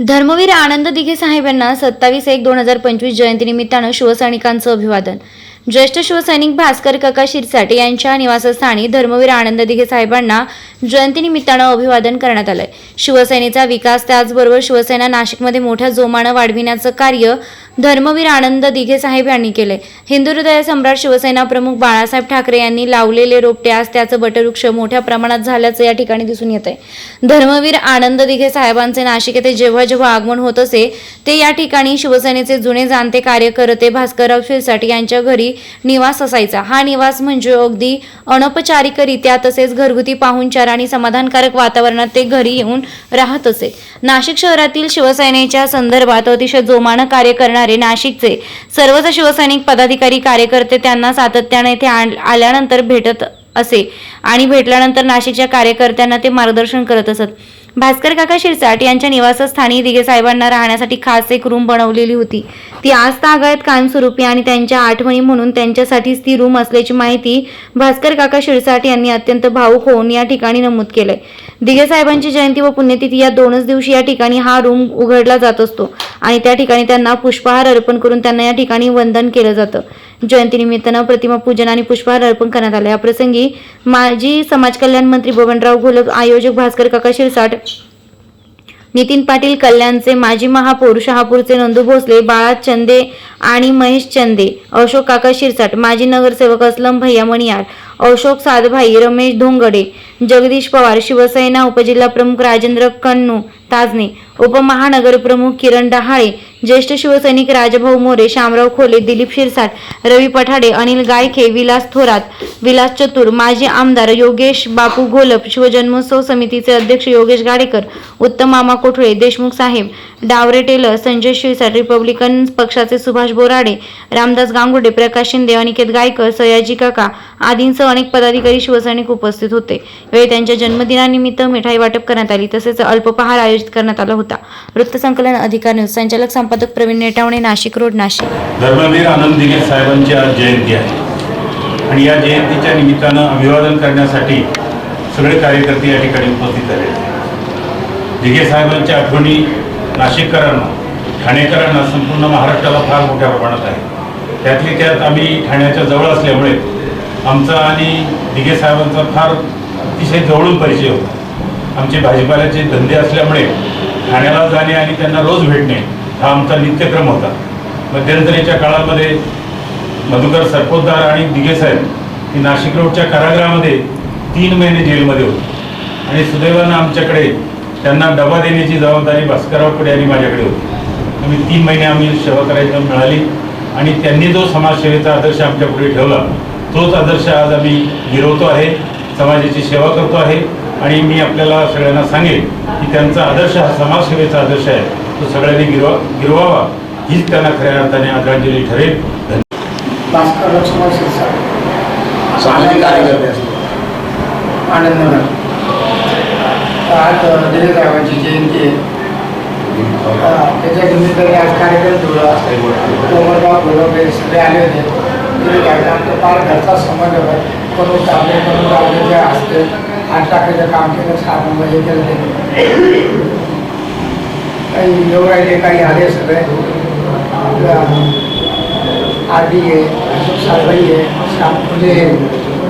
धर्मवीर आनंद दिघे साहेब यांना सत्तावीस एक दोन हजार पंचवीस जयंतीनिमित्तानं शिवसैनिकांचं अभिवादन. ज्येष्ठ शिवसैनिक भास्कर काका शिरसाटे यांच्या निवासस्थानी धर्मवीर आनंद दिघे साहेबांना जयंतीनिमित्तानं अभिवादन करण्यात आलंय. शिवसेनेचा विकास त्याचबरोबर शिवसेना नाशिकमध्ये मोठ्या जोमानं वाढविण्याचं कार्य धर्मवीर आनंद दिघे साहेब यांनी केले. हिंदू हृदय सम्राट शिवसेना प्रमुख बाळासाहेब ठाकरे यांनी लावलेले रोपटे आज त्याचं बटवृक्ष मोठ्या प्रमाणात झाल्याचं या ठिकाणी दिसून येत आहे धर्मवीर आनंद दिघे साहेबांचे नाशिक येथे जेव्हा जेव्हा आगमन होत असे ते या ठिकाणी शिवसेनेचे जुने जाणते कार्यकर्ते भास्करराव शिरसाट यांच्या घरी निवास असायचा. हा निवास म्हणजे अगदी अनौपचारिकरित्या तसेच घरगुती पाहुणचार आणि समाधानकारक वातावरणात ते घरी येऊन राहत असे. नाशिक शहरातील शिवसेनेच्या संदर्भात अतिशय जोमानं कार्य करणारे नाशिकचे. सर्वच शिवसैनिक पदाधिकारी कार्यकर्ते त्यांना सातत्याने येथे आल्यानंतर भेटत असे आणि भेटल्यानंतर नाशिकच्या कार्यकर्त्यांना ते मार्गदर्शन करत असत. भास्कर काका शिरसाट यांच्या निवासस्थानी दिघे साहेबांना राहण्यासाठी खास एक रूम बनवलेली होती. ती आज तागायत कायमस्वरूपी आणि त्यांच्या आठवणी म्हणून त्यांच्यासाठीच ती रूम असल्याची माहिती भास्कर काका शिरसाट यांनी अत्यंत भाऊक होऊन या ठिकाणी नमूद केलंय. दिघे साहेबांची जयंती व पुण्यतिथी या दोनच दिवशी या ठिकाणी हा रूम उघडला जात असतो. आणि त्या ठिकाणी त्यांना पुष्पहार अर्पण करून त्यांना या ठिकाणी वंदन केलं जातं. जयंतीनिमित्तानं प्रतिमा पूजन आणि पुष्पहार अर्पण करण्यात आले. या प्रसंगी माजी समाज कल्याण मंत्री बबनराव घोलक आयोजक भास्कर काका शिरसाट नितीन पाटील कल्याणचे माजी महापौर शहापूरचे नंदू भोसले बाळा चंदे आणि महेश चंदे अशोक काका शिरसाट माजी नगरसेवक असलम भैया मणियार अशोक सादभाई रमेश धोंगडे जगदीश पवार शिवसेना उपजिल्हा प्रमुख राजेंद्र कन्नू ताजने उपमहानगर प्रमुख किरण डहाळे ज्येष्ठ शिवसैनिक राजभाऊ मोरे शामराव खोले दिलीप शिरसाट रवी पठाडे अनिल गायखे विलास थोरात विलास चतुर माजी आमदार योगेश बापू घोलप शिवजन्मोत्सव समितीचे अध्यक्ष योगेश गाडेकर उत्तम मामा कोठळे देशमुख साहेब डावरे टेलर संजय शिरसाट रिपब्लिकन पक्षाचे सुभाष बोराडे रामदास गांगुडे प्रकाश शिंदे अनिकेत गायकर सयाजी काका आदींसह अनेक पदाधिकारी शिवसैनिक उपस्थित होते. यावेळी त्यांच्या जन्मदिनानिमित्त मिठाई वाटप करण्यात आली तसेच अल्पपहार आयोजित करण्यात आला होता. वृत्तसंकलन अधिकार न्यूज संचालक संपादक प्रवीण नेटावणे नाशिक रोड नाशिक. धर्मवीर आनंद दिगे साहेबांची आज जयंती आहे. आणि या जयंतीच्या निमित्तानं अभिवादन करण्यासाठी सगळे कार्यकर्ते या ठिकाणी उपस्थित झाले. आहेत. दिघे साहेबांच्या आठवणी नाशिककरांना ठाणेकरांना संपूर्ण महाराष्ट्राला फार मोठ्या प्रमाणात आहे त्यातली त्यात आम्ही ठाण्याच्या जवळ असल्यामुळे आमचा आणि दिघे साहेबांचा फार अतिशय जवळून परिचय होता. आमचे भाजीपाल्याचे धंदे असल्यामुळे ठाण्याला जाणे आणि त्यांना रोज भेटणे हा आमचा नित्यक्रम होता. मध्यंतरीच्या काळामध्ये मधुकर सरपोतदार आणि दिघे साहेब हे नाशिक रोडच्या कारागृहामध्ये तीन महिने जेलमध्ये होते. आणि सुदैवानं आमच्याकडे त्यांना डबा देण्याची जबाबदारी भास्कररावकडे आणि माझ्याकडे होती. आम्ही तीन महिने आम्ही सेवा करायला मिळाली आणि त्यांनी जो समाजसेवेचा आदर्श आमच्या पुढे ठेवला तोच आदर्श आज आम्ही गिरवतो आहे. समाजाची सेवा करतो आहे. आणि मी आपल्याला सगळ्यांना सांगेन की त्यांचा आदर्श हा समाजसेवेचा आदर्श आहे. तो सगळ्यांनी गिरवा गिरवावा. हीच त्यांना खऱ्या अर्थाने आदरांजली ठरेल. धन्यवाद. भास्कर लक्ष्मण शिरसाट सामाजिक कार्यकर्ते आनंदनगर आज दिलीप साहेबांची जयंती आहे. अं, त्याच्या निमित्ताने आज कार्यक्रम ठेवला सगळे आले होते. दिलीप साहेब आमचा फार घरचा संबंध होता कोणी चांगले कोणी गावचे असते आठ टाकायचं काम केलं साधन म्हणजे केलं ते काही येऊ राहिले काही आले सगळे. आर डी आहे अशोक साळभाई आहे श्याम फुले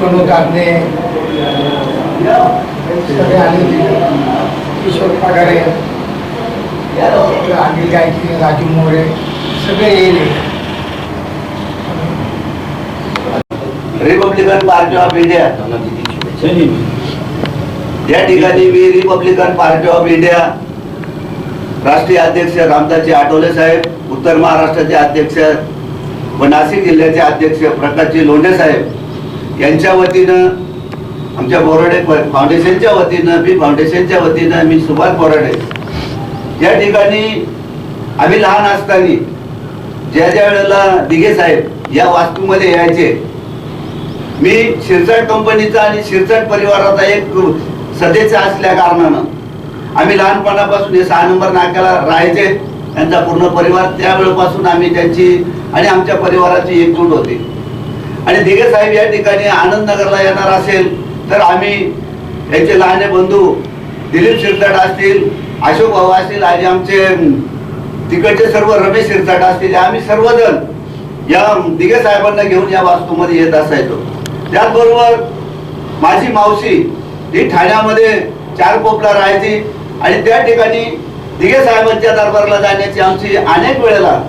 कणू गांधे सगळे आले. किशोर पगारे अनिल गायकी राजू मोरे सगळे येईल. रिपब्लिकन पार्टी ऑफ इंडिया या ठिकाणी मी रिपब्लिकन पार्टी ऑफ इंडिया राष्ट्रीय अध्यक्ष रामदासजी आठवले साहेब उत्तर महाराष्ट्राचे अध्यक्ष व नाशिक जिल्ह्याचे अध्यक्ष प्रकाशजी लोंढे साहेब यांच्या वतीनं आमच्या बोराडे फाउंडेशनच्या वतीनं मी फाउंडेशनच्या वतीनं मी सुभाष बोराडे. या ठिकाणी आम्ही लहान असताना ज्या ज्या वेळेला दिघे साहेब या वास्तूमध्ये यायचे मी शिरसाट कंपनीचा आणि शिरसाट परिवाराचा एक सदस्य असल्या कारणानं आम्ही लहानपणापासून हे सहा नंबर नाक्याला राहायचे. त्यांचा पूर्ण परिवार त्यावेळेपासून आम्ही त्यांची आणि आमच्या परिवाराची एकजूट होती. आणि दिघे साहेब या ठिकाणी आनंदनगरला येणार असेल तर आम्ही यांचे लहाने बंधू दिलीप शिरसाट असतील अशोक भाऊ असतील आणि आमचे तिकडचे सर्व रमेश शिरसाट असतील. आम्ही सर्वजण या दिघे साहेबांना घेऊन या वास्तूमध्ये येत असायचो. त्याचबरोबर माझी मावशी ही ठाण्यामध्ये चार कोपला राहायची आणि त्या ठिकाणी दिघे साहेबांच्या दरबारला जाण्याची आमची अनेक वेळेला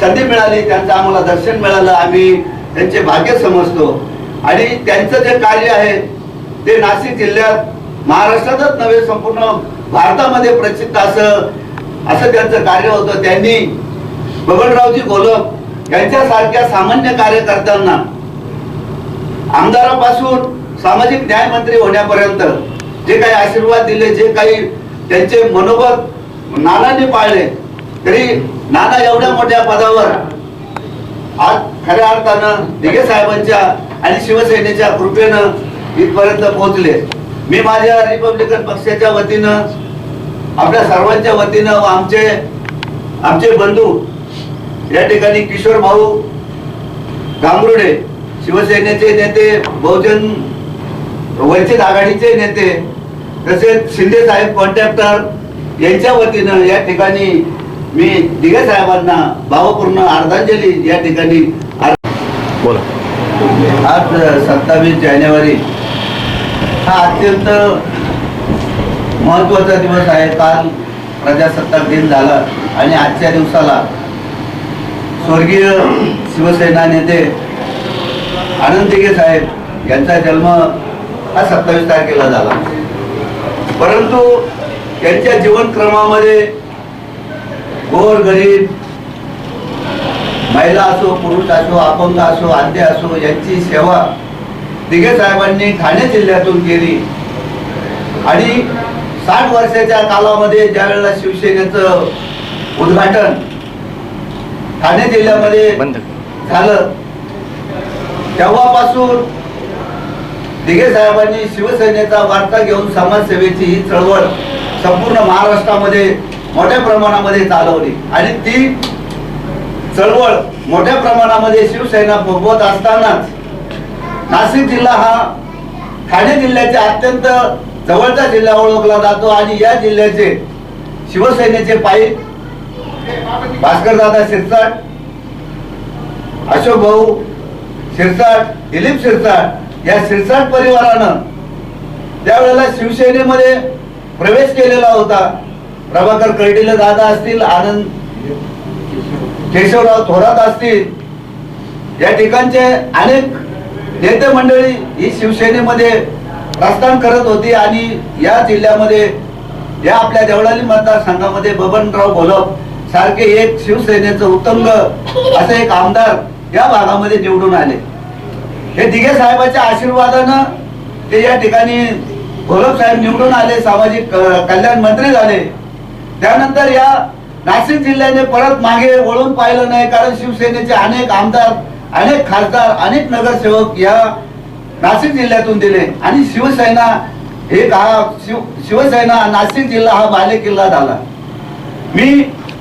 संधी मिळाली त्यांचं आम्हाला दर्शन मिळालं आम्ही त्यांचे भाग्य समजतो. आणि त्यांचं जे कार्य आहे ते नाशिक जिल्ह्यात महाराष्ट्रातच नव्हे संपूर्ण भारतामध्ये प्रसिद्ध असं असं त्यांचं कार्य होतं. त्यांनी बबनरावजी घोलप यांच्यासारख्या सामान्य कार्यकर्त्यांना आमदारापासून सामाजिक न्याय मंत्री होण्यापर्यंत जे काही आशीर्वाद दिले जे काही त्यांचे मनोगत नानांनी पाळले तरी नाना एवढ्या मोठ्या पदावर आज खऱ्या अर्थानं दिघे साहेबांच्या आणि शिवसेनेच्या कृपेनं इथपर्यंत पोहोचले. मी माझ्या रिपब्लिकन पक्षाच्या वतीनं आपल्या सर्वांच्या वतीनं व आमचे आमचे बंधू या ठिकाणी किशोर भाऊ गांगरुडे शिवसेनेचे नेते बहुजन वंचित आघाडीचे नेते तसेच शिंदे साहेब कॉन्ट्रॅक्टर यांच्या वतीनं या ठिकाणी मी दिघे साहेबांना भावपूर्ण अर्धांजली या ठिकाणी बोला. आज सत्तावीस जानेवारी हा अत्यंत महत्त्वाचा दिवस आहे. काल प्रजासत्ताक दिन झाला आणि आजच्या दिवसाला स्वर्गीय शिवसेना नेते आनंद दिघे साहेब यांचा जन्म हा सत्तावीस तारखेला झाला. परंतु त्यांच्या जीवनक्रमामध्ये गोर गरीब महिला असो पुरुष असो अपंग असो आद्य असो यांची सेवा दिघे साहेबांनी ठाणे जिल्ह्यातून केली. आणि साठ वर्षाच्या कालामध्ये ज्या वेळेला शिवसेनेचं उद्घाटन ठाणे जिल्ह्यामध्ये झालं तेव्हापासून दिघे साहेबांनी शिवसेनेचा वार्ता घेऊन समाजसेवेची ही चळवळ संपूर्ण महाराष्ट्रामध्ये मोठ्या प्रमाणामध्ये चालवली. आणि ती चळवळ मोठ्या प्रमाणामध्ये शिवसेना भोगवत असतानाच नाशिक जिल्हा हा ठाणे जिल्ह्याच्या अत्यंत जवळचा जिल्हा ओळखला जातो आणि या जिल्ह्याचे शिवसेनेचे पायी भास्करदादा शिरसाट अशोक भाऊ शिरसाट दिलीप शिरसाट या शिरसाट परिवारानं त्यावेळेला शिवसेनेमध्ये प्रवेश केलेला होता. प्रभाकर कर्डिले दादा असतील आनंद केशवराव थोरात असतील. या ठिकाणचे अनेक नेते मंडळी ही शिवसेनेमध्ये प्रस्थान करत होती आणि या जिल्ह्यामध्ये या आपल्या देवळाली मतदारसंघामध्ये बबनराव घोलप सारखे एक शिवसेनेचं उत्तंग असे एक आमदार या भागामध्ये निवडून आले. हे दिघे साहेबाच्या आशीर्वादानं ते या ठिकाणी घोलप साहेब निवडून आले सामाजिक कल्याण मंत्री झाले. त्यानंतर या नाशिक जिल्ह्याने परत मागे वळून पाहिलं नाही कारण शिवसेनेचे अनेक आमदार अनेक खासदार अनेक नगरसेवक या नाशिक जिल्ह्यातून दिले. आणि शिवसेना एक हा शिव शिवसेना नाशिक जिल्हा हा बाले किल्ला झाला. मी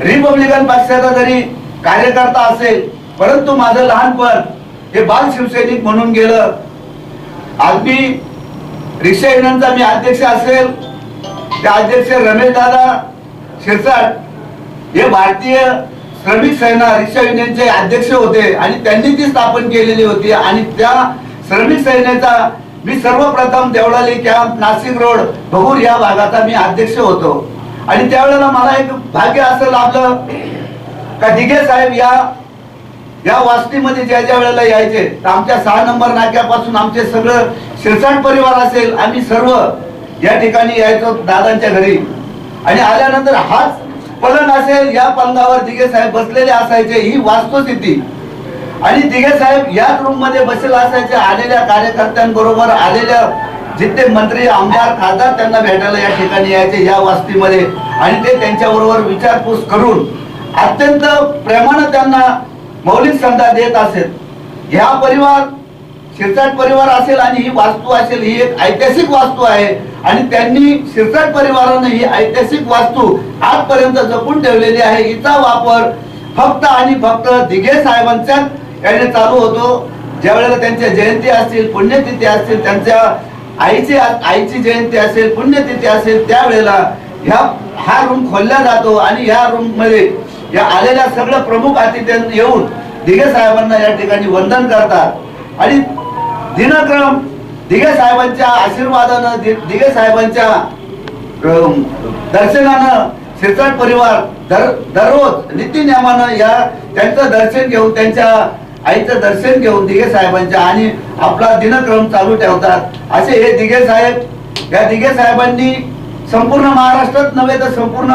रिपब्लिकन पक्षाचा जरी कार्यकर्ता असेल परंतु माझं लहानपण हे बाल शिवसैनिक म्हणून गेलं. आज मी रिक्षा युनियनचा मी अध्यक्ष असेल. त्या अध्यक्ष रमेश दादा शिरसाट हे भारतीय श्रमिक सेना रिक्षा युनियनचे अध्यक्ष होते आणि त्यांनी ती स्थापन केलेली होती आणि त्या श्रमिक सेनेचा मी सर्वप्रथम देवळाली कॅम्प नाशिक रोड भगूर या भागाचा मी अध्यक्ष होतो. आणि त्यावेळेला मला एक भाग्य असं लाभलं का दिघे साहेब या या वास्तीमध्ये ज्या ज्या वेळेला यायचे तर आमच्या सहा नंबर नाक्यापासून आमचे सगळं शिरसाट परिवार असेल आम्ही सर्व या ठिकाणी यायचो दादांच्या घरी. आणि आल्यानंतर हाच पलंग असेल या पलंगावर दिघे साहेब बसलेले असायचे ही वास्तुस्थिती. आणि दिघे साहेब याच रूममध्ये बसेल असायचे आलेल्या कार्यकर्त्यांबरोबर आलेल्या जिथे मंत्री आमदार खासदार त्यांना भेटायला या ठिकाणी यायचे या वास्तीमध्ये. आणि ते त्यांच्याबरोबर विचारपूस करून अत्यंत प्रेमानं त्यांना मौलिक क्षमता देत असेल ह्या परिवार शिरसाट परिवार असेल आणि ही वास्तू असेल ही एक ऐतिहासिक वास्तू आहे. आणि त्यांनी शिरसाट परिवारानं ही ऐतिहासिक वास्तू आजपर्यंत जपून ठेवलेली आहे. हिचा वापर फक्त आणि फक्त दिघे साहेबांच्या याने चालू होतो. ज्या वेळेला त्यांच्या जयंती असतील पुण्यतिथी असतील त्यांच्या आईची आईची जयंती असेल पुण्यतिथी असेल त्यावेळेला ह्या हा रूम खोलला जातो. आणि ह्या रूममध्ये या आलेल्या सगळ्या प्रमुख अतिथ्यांना येऊन दिघे साहेबांना या ठिकाणी वंदन करतात. आणि दिनक्रम दिघे साहेबांच्या आशीर्वादानं दिघे साहेबांच्या दर्शनानं शिरसाट परिवार दर दररोज नीतीनियमानं या त्यांचं दर्शन घेऊन त्यांच्या आईचं दर्शन घेऊन दिघे साहेबांच्या आणि आपला दिनक्रम चालू ठेवतात. असे हे दिघे साहेब या दिघे साहेबांनी संपूर्ण महाराष्ट्रात नव्हे तर संपूर्ण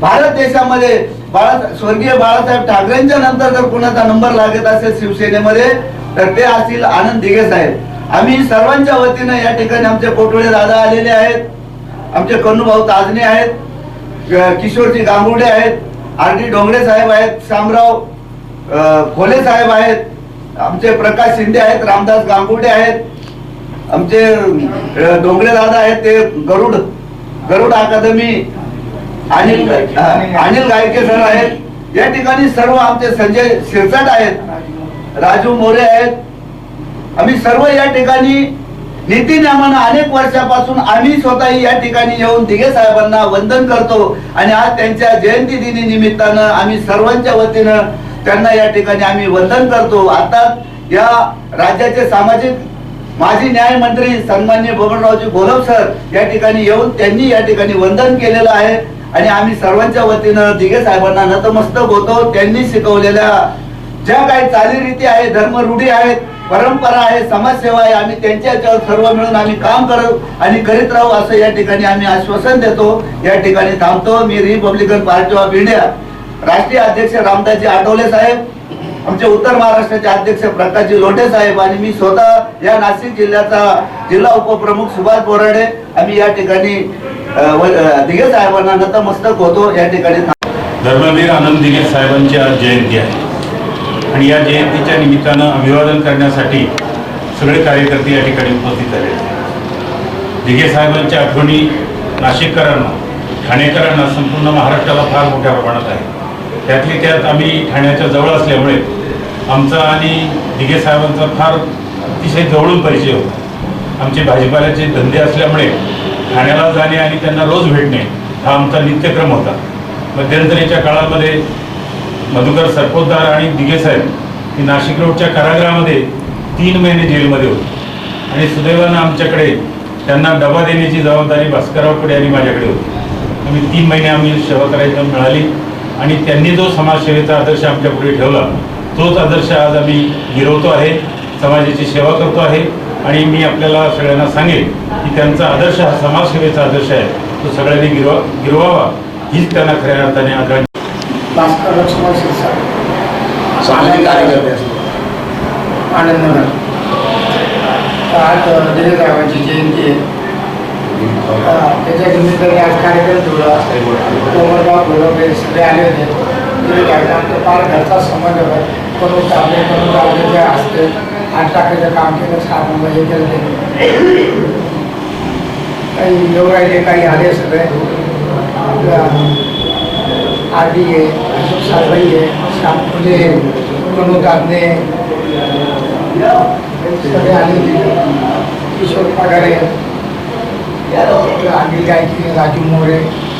भारत देशामध्ये बाळा स्वर्गीय बाळासाहेब ठाकरेंच्या नंतर जर कुणाचा नंबर लागत असेल शिवसेनेमध्ये तर ते असतील आनंद दिघे साहेब. आम्ही सर्वांच्या वतीनं या ठिकाणी आमचे कोटोळे दादा आलेले आहेत आमचे कन्नूभाऊ ताजणे आहेत किशोरजी गांगुडे आहेत आर डी डोंगरे साहेब आहेत शामराव खोले साहेब आहेत आमचे प्रकाश शिंदे आहेत रामदास गांगुडे आहेत आमचे डोंगरे दादा आहेत ते गरुड गरुड अकादमी अनिल अनिल गायके. सर आहेत. या ठिकाणी सर्व आमचे संजय शिरसाट आहेत. राजू मोरे आहेत. आम्ही सर्व या ठिकाणी नीतीनियमानं अनेक वर्षापासून आम्ही स्वतःही या ठिकाणी येऊन दिघे साहेबांना वंदन करतो. आणि आज त्यांच्या जयंती दिनी निमित्तानं आम्ही सर्वांच्या वतीनं त्यांना या ठिकाणी आम्ही वंदन करतो. आता या राज्याचे सामाजिक माजी न्यायमंत्री सन्मान्य बबनरावजी गोलप सर या ठिकाणी येऊन त्यांनी या ठिकाणी वंदन केलेलं आहे. आणि आम्ही सर्वांच्या वतीनं दिघे साहेबांना नतमस्तक होतो. त्यांनी शिकवलेल्या ज्या काही चालीरीती आहे धर्मरूढी आहेत परंपरा आहे समाजसेवा आहे आम्ही त्यांच्या याच्यावर सर्व मिळून आम्ही काम करू आणि करीत राहू असं या ठिकाणी आम्ही आश्वासन देतो. या ठिकाणी थांबतो. मी रिपब्लिकन पार्टी ऑफ इंडिया राष्ट्रीय अध्यक्ष रामदासजी आठवले साहेब. आमचे उत्तर महाराष्ट्राचे अध्यक्ष प्रकाशजी लोटे साहेब आणि मी स्वतः या नाशिक जिल्ह्याचा जिल्हा उपप्रमुख सुभाष बोराडे. आम्ही या ठिकाणी दिघे साहेबांना नतमस्तक होतो. या ठिकाणी धर्मवीर आनंद दिघे साहेबांची आज जयंती आहे. आणि या जयंतीच्या निमित्तानं अभिवादन करण्यासाठी सगळे कार्यकर्ते या ठिकाणी उपस्थित झाले. दिघे साहेबांच्या आठवणी नाशिककरांना ठाणेकरांना संपूर्ण महाराष्ट्राला फार मोठ्या प्रमाणात आहे त्यातली त्यात आम्ही ठाण्याच्या जवळ असल्यामुळे आमचा आणि दिघे साहेबांचा फार अतिशय जवळून परिचय होता. आमचे भाजीपाल्याचे धंदे असल्यामुळे ठाण्याला जाणे आणि त्यांना रोज भेटणे हा आमचा नित्यक्रम होता. मध्यंतरीच्या काळामध्ये मधुकर सरपोतदार आणि दिघे साहेब हे नाशिक रोडच्या कारागृहामध्ये तीन महिने जेलमध्ये होते. आणि सुदैवानं आमच्याकडे त्यांना डबा देण्याची जबाबदारी भास्करराव पुढे आणि माझ्याकडे होती. आम्ही तीन महिने आम्ही सेवा करायला मिळाली. आणि त्यांनी जो समाजसेवेचा आदर्श आमच्या पुढे ठेवला तोच आदर्श आज आम्ही गिरवतो आहे समाजाची सेवा करतो आहे. आणि मी आपल्याला सगळ्यांना सांगेन की त्यांचा आदर्श हा समाजसेवेचा आदर्श आहे. तो सगळ्यांनी गिरवा गिरवावा. हीच त्यांना खऱ्या अर्थाने आग्रह सामाजिक कार्यकर्ते असतात. आनंदनगर आज साहेबांची जयंती आहे. अं, त्याच्या निमित्ताने आज कार्यक्रम ठेवला कोमलराव गोलबे सगळे आले होते दिलीप साहेबांचा आमचा फार घरचा संबंध होता कोणी चालले कोणी चालले जे असते आठ टाकायचं काम केलं सहा मुंबई हे केलं ते काही येऊ राहिले काही आले सगळे आपल्या आर डी आहे अशोक साळबाई आहे श्याम फुले मनोज गांधे सगळे आले होते किशोर पगारे अनिल गायकी राजू मोरे.